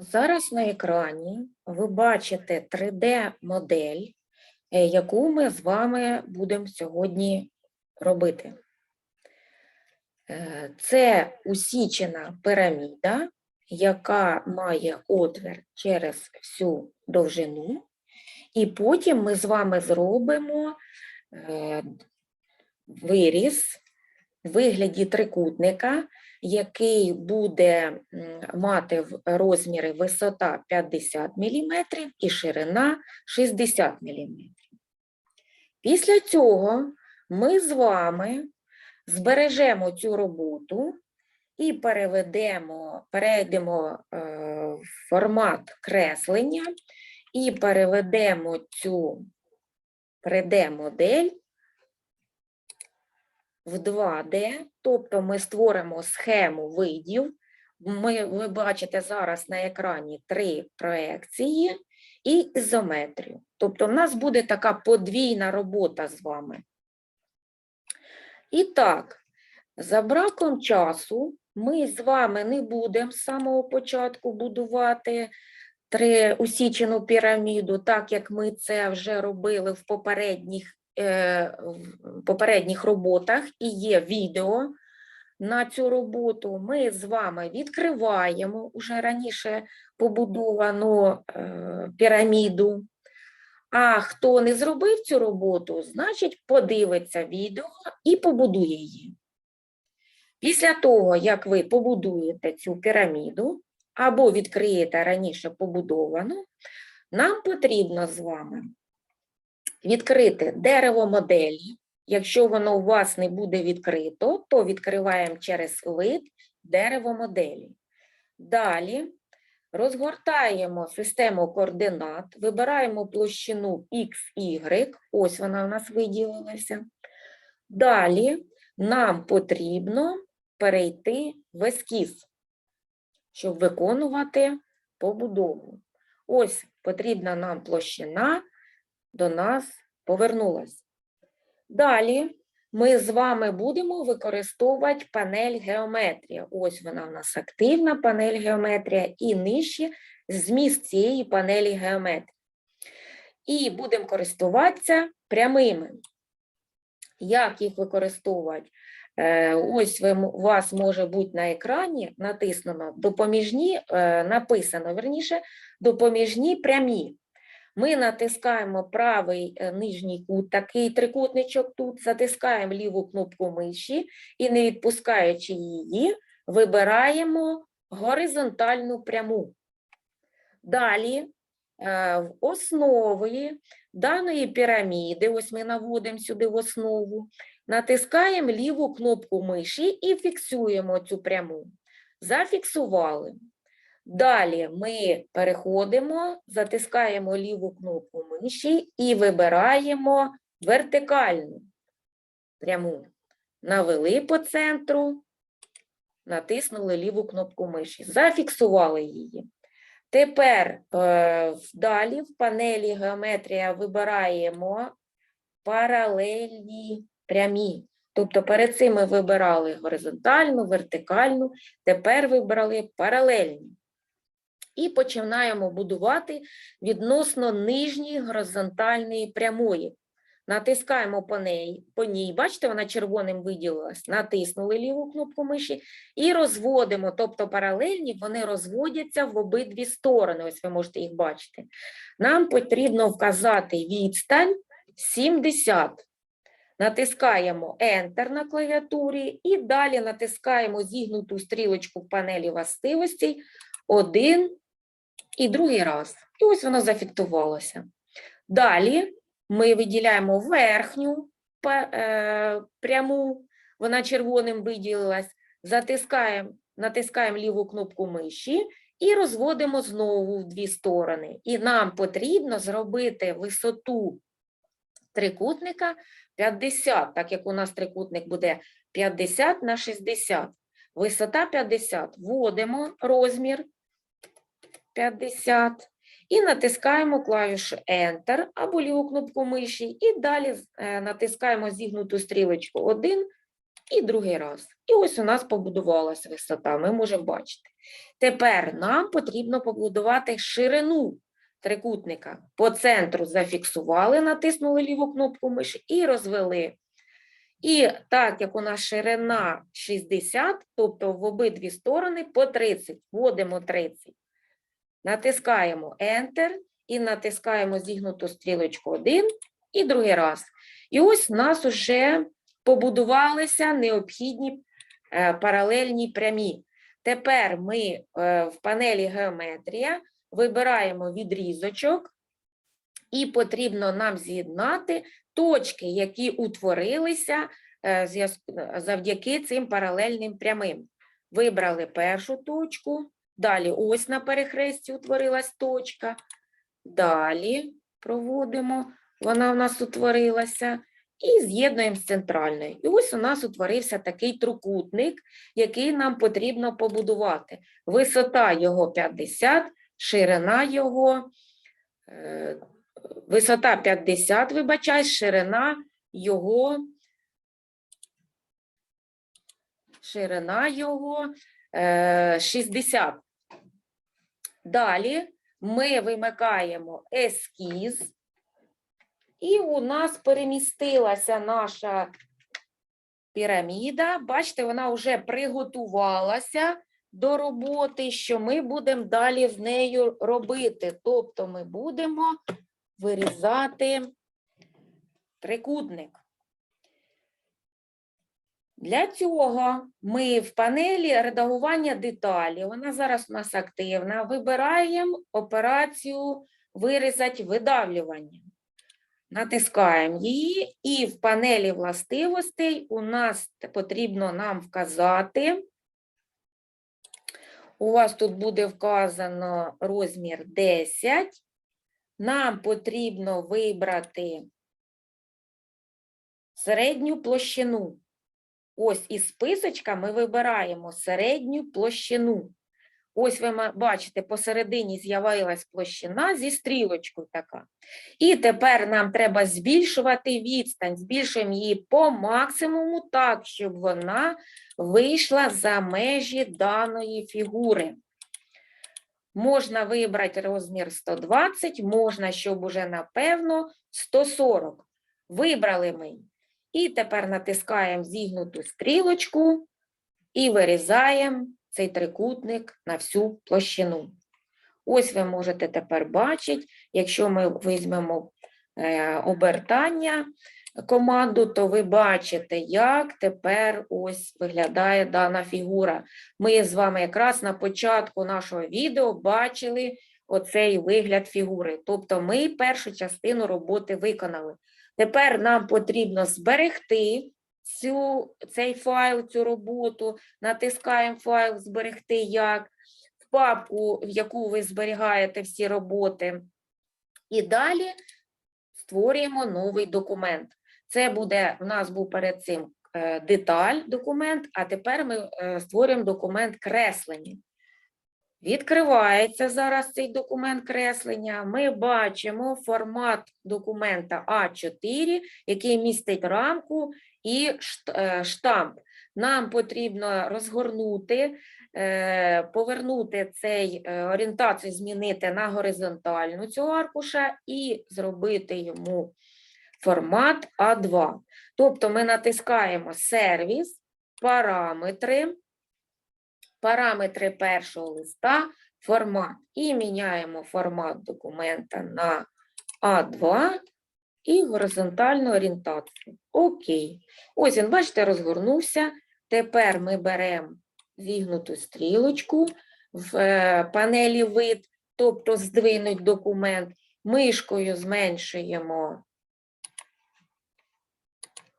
Зараз на екрані ви бачите 3D-модель, е, яку ми з вами будемо сьогодні робити. Е, Це усічена піраміда, яка має отвір через всю довжину, і потім ми з вами зробимо е, виріз в вигляді трикутника, який буде мати розміри висота 50 мм і ширина 60 мм. Після цього ми з вами збережемо цю роботу і переведемо, перейдемо е, в формат креслення і переведемо цю 3D-модель в 2D, тобто ми створимо схему видів. Ми, ви бачите зараз на екрані три проекції і ізометрію. Тобто в нас буде така подвійна робота з вами. І так, за браком часу ми з вами не будемо з самого початку будувати три усічену піраміду, так як ми це вже робили в попередніх, попередніх роботах, і є відео на цю роботу. Ми з вами відкриваємо уже раніше побудовану е, піраміду. А хто не зробив цю роботу, значить подивиться відео і побудує її. Після того, як ви побудуєте цю піраміду або відкриєте раніше побудовану, нам потрібно з вами відкрити дерево моделі. Якщо воно у вас не буде відкрито, то відкриваємо через вид дерево моделі. Далі розгортаємо систему координат, вибираємо площину X, Y, ось вона у нас виділилася. Далі нам потрібно перейти в ескіз, щоб виконувати побудову. Ось потрібна нам площина до нас повернулась. Далі ми з вами будемо використовувати панель геометрія. Ось вона у нас активна панель геометрія і нижче зміст цієї панелі геометрії. І будемо користуватися прямими. Як їх використовувати? Е, Ось у вас може бути на екрані натиснено допоміжні, е, написано верніше, допоміжні прямі. Ми натискаємо правий е, нижній кут, такий трикутничок тут, затискаємо ліву кнопку миші і, не відпускаючи її, вибираємо горизонтальну пряму. Далі е, в основі даної піраміди, ось ми наводимо сюди в основу, натискаємо ліву кнопку миші і фіксуємо цю пряму. Зафіксували. Далі ми переходимо, затискаємо ліву кнопку миші і вибираємо вертикальну пряму. Навели по центру, натиснули ліву кнопку миші, зафіксували її. Тепер е, далі в панелі геометрія вибираємо паралельні прямі. Тобто перед цим ми вибирали горизонтальну, вертикальну, тепер вибрали паралельні. І починаємо будувати відносно нижньої горизонтальної прямої. Натискаємо по ній, по ній, бачите, вона червоним виділилась, натиснули ліву кнопку миші і розводимо, тобто паралельні, вони розводяться в обидві сторони, ось ви можете їх бачити. Нам потрібно вказати відстань 70. Натискаємо Enter на клавіатурі і далі натискаємо зігнуту стрілочку в панелі властивостей один і другий раз. І ось воно зафіктувалося. Далі ми виділяємо верхню е, пряму, вона червоним виділилась, затискаємо, натискаємо ліву кнопку миші і розводимо знову в дві сторони. І нам потрібно зробити висоту трикутника 50, так як у нас трикутник буде 50 на 60. Висота 50. Вводимо розмір 50 і натискаємо клавішу Enter або ліву кнопку миші, і далі е, натискаємо зігнуту стрілочку 1 і другий раз. І ось у нас побудувалася висота, ми можемо бачити. Тепер нам потрібно побудувати ширину трикутника. По центру зафіксували, натиснули ліву кнопку миші і розвели. І так як у нас ширина 60, тобто в обидві сторони по 30, вводимо 30. Натискаємо Enter і натискаємо зігнуту стрілочку 1 і другий раз. І ось у нас вже побудувалися необхідні е, паралельні прямі. Тепер ми е, в панелі Геометрія вибираємо відрізочок, і потрібно нам з'єднати точки, які утворилися е, завдяки цим паралельним прямим. Вибрали першу точку, далі ось на перехресті утворилась точка, далі проводимо, вона у нас утворилася, і з'єднуємо з центральною. І ось у нас утворився такий трикутник, який нам потрібно побудувати. Висота його 50, ширина його, е, висота 50, вибачай, ширина його, ширина його е, 60. Далі ми вимикаємо ескіз, і у нас перемістилася наша піраміда. Бачите, вона вже приготувалася до роботи, що ми будемо далі з нею робити. Тобто ми будемо вирізати трикутник. Для цього ми в панелі редагування деталі, вона зараз у нас активна, вибираємо операцію вирізати видавлювання. Натискаємо її, і в панелі властивостей у нас потрібно нам вказати. У вас тут буде вказано розмір 10. Нам потрібно вибрати середню площину. Ось із списочка ми вибираємо середню площину. Ось ви бачите, посередині з'явилась площина зі стрілочкою така. І тепер нам треба збільшувати відстань, збільшуємо її по максимуму так, щоб вона вийшла за межі даної фігури. Можна вибрати розмір 120, можна, щоб уже напевно 140. Вибрали ми. І тепер натискаємо зігнуту стрілочку і вирізаємо цей трикутник на всю площину. Ось ви можете тепер бачити, якщо ми візьмемо е, обертання команду, то ви бачите, як тепер ось виглядає дана фігура. Ми з вами якраз на початку нашого відео бачили оцей вигляд фігури. Тобто ми першу частину роботи виконали. Тепер нам потрібно зберегти цю, цей файл, цю роботу, натискаємо файл зберегти як в папку, в яку ви зберігаєте всі роботи. І далі створюємо новий документ. Це буде, в нас був перед цим е, деталь документ, а тепер ми е, створюємо документ креслення. Відкривається зараз цей документ креслення. Ми бачимо формат документа А4, який містить рамку і е, штамп. Нам потрібно розгорнути, е, повернути цей е, орієнтацію, змінити на горизонтальну цього аркуша і зробити йому формат А2. Тобто ми натискаємо сервіс, параметри, параметри першого листа, формат і міняємо формат документа на А2 і горизонтальну орієнтацію. Окей. Ось він, бачите, розгорнувся. Тепер ми беремо зігнуту стрілочку в е, панелі вид, тобто здвинуть документ, мишкою зменшуємо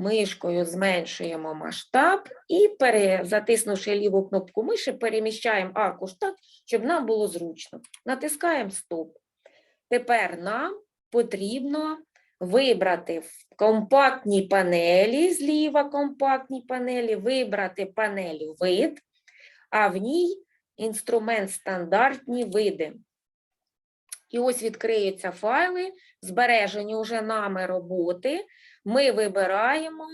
мишкою зменшуємо масштаб і, затиснувши ліву кнопку миші, переміщаємо аркуш так, щоб нам було зручно. Натискаємо стоп. Тепер нам потрібно вибрати в компактній панелі, зліва компактній панелі, вибрати панель вид, а в ній інструмент стандартні види. І ось відкриються файли, збережені вже нами роботи. Ми вибираємо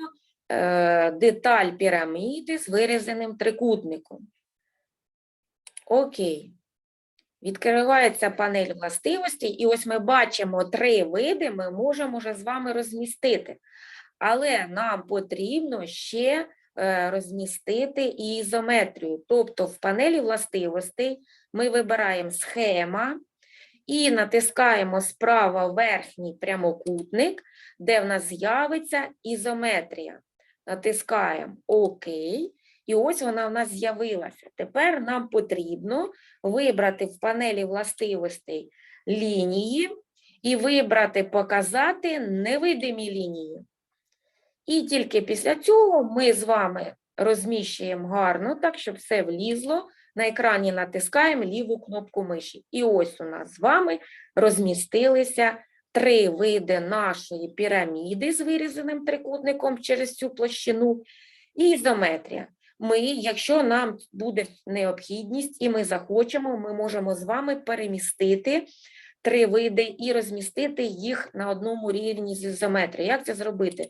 е, деталь піраміди з вирізаним трикутником. Окей. Відкривається панель властивостей, і ось ми бачимо три види, ми можемо вже з вами розмістити. Але нам потрібно ще е, розмістити і ізометрію. Тобто в панелі властивостей ми вибираємо схема і натискаємо справа верхній прямокутник, де в нас з'явиться ізометрія. Натискаємо ОК, і ось вона в нас з'явилася. Тепер нам потрібно вибрати в панелі властивостей лінії і вибрати показати невидимі лінії. І тільки після цього ми з вами розміщуємо гарно, так, щоб все влізло. На екрані натискаємо ліву кнопку миші. І ось у нас з вами розмістилися три види нашої піраміди з вирізаним трикутником через цю площину і ізометрія. Ми, якщо нам буде необхідність і ми захочемо, ми можемо з вами перемістити три види і розмістити їх на одному рівні з ізометрією. Як це зробити?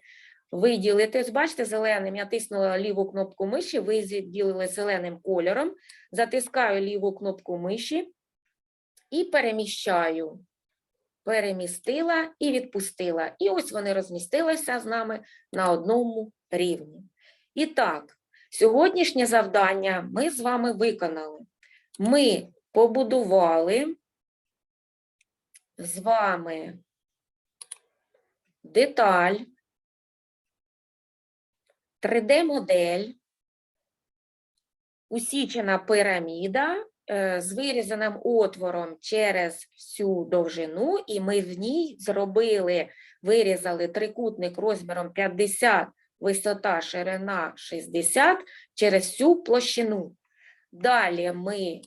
Виділити, бачите, зеленим, я тиснула ліву кнопку миші, виділили зеленим кольором, затискаю ліву кнопку миші і переміщаю. Перемістила і відпустила. І ось вони розмістилися з нами на одному рівні. І так, сьогоднішнє завдання ми з вами виконали. Ми побудували з вами деталь, 3D-модель, усічена піраміда е, з вирізаним отвором через всю довжину, і ми в ній зробили, вирізали трикутник розміром 50, висота, ширина 60 через всю площину. Далі ми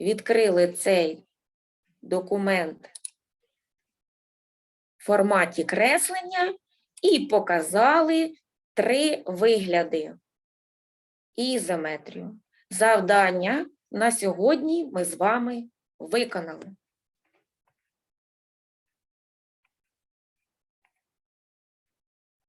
відкрили цей документ в форматі креслення і показали три вигляди ізометрію. Завдання на сьогодні ми з вами виконали.